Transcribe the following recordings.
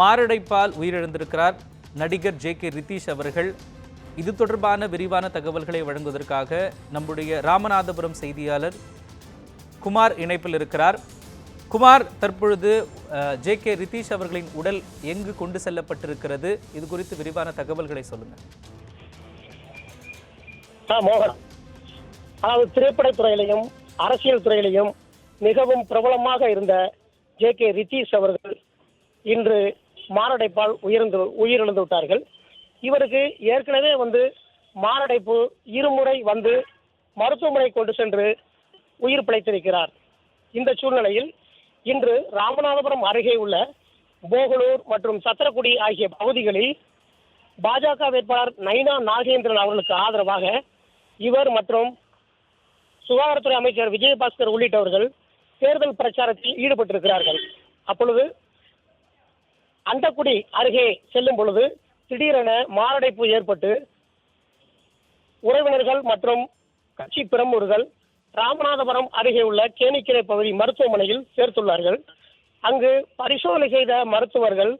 மாரடைப்பால் உயிரிழந்திருக்கிறார் நடிகர் J K Ritheesh அவர்கள். இது தொடர்பான விரிவான தகவல்களை வழங்குவதற்காக நம்முடைய ராமநாதபுரம் செய்தியாளர் குமார் இணைப்பில் இருக்கிறார். குமார் தற்பொழுது ஜே கே ரித்தீஷ் அவர்களின் உடல் எங்கு கொண்டு செல்லப்பட்டிருக்கிறது? இது குறித்து விரிவான தகவல்களை சொல்லுங்கள். மோகன். அதாவது திரைப்படத்துறையிலையும் அரசியல் துறையிலையும் மிகவும் பிரபலமாக இருந்த ஜே கே ரித்தீஷ் அவர்கள் இன்று மாரடைப்பால் உயிர்ந்து உயிரிழந்து விட்டார்கள். இவருக்கு ஏற்கனவே வந்து மாரடைப்பு இருமுறை வந்து மருத்துவமனை கொண்டு சென்று உயிர் பிழைத்திருக்கிறார். இந்த சூழ்நிலையில் இன்று ராமநாதபுரம் அருகே உள்ள போகலூர் மற்றும் சத்திரக்குடி ஆகிய பகுதிகளில் பாஜக வேட்பாளர் நைனா நாகேந்திரன் அவர்களுக்கு ஆதரவாக இவர் மற்றும் சுகாதாரத்துறை அமைச்சர் விஜயபாஸ்கர் உள்ளிட்டவர்கள் தேர்தல் பிரச்சாரத்தில் ஈடுபட்டிருக்கிறார்கள். அப்பொழுது அண்டக்குடி அருகே செல்லும் பொழுது திடீரென மாரடைப்பு ஏற்பட்டு உறவினர்கள் மற்றும் கட்சி பிரமுகர்கள் ராமநாதபுரம் அருகே உள்ள கேணிக்கரை பகுதி மருத்துவமனையில் சேர்த்துள்ளார்கள். அங்கு பரிசோதனை செய்த மருத்துவர்கள்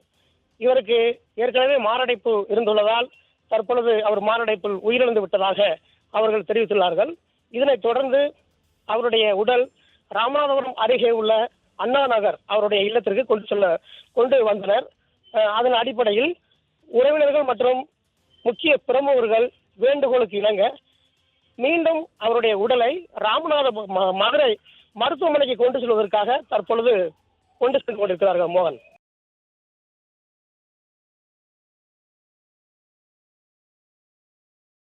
இவருக்கு ஏற்கனவே மாரடைப்பு இருந்துள்ளதால் தற்பொழுது அவர் மாரடைப்பில் உயிரிழந்து விட்டதாக அவர்கள் தெரிவித்துள்ளார்கள். இதனைத் தொடர்ந்து அவருடைய உடல் ராமநாதபுரம் அருகே உள்ள அண்ணா நகர் அவருடைய இல்லத்திற்கு கொண்டு செல்ல கொண்டு வந்தனர். அதன் அடிப்படையில் உறவினர்கள் மற்றும் முக்கிய பிரமுகர்கள் வேண்டுகோளுக்கு இணங்க மீண்டும் அவருடைய உடலை ராமநாத ம- மதுரை மருத்துவமனைக்கு கொண்டு செல்வதற்காக தற்பொழுது கொண்டு சென்று கொண்டிருக்கிறார்கள் மோகன்.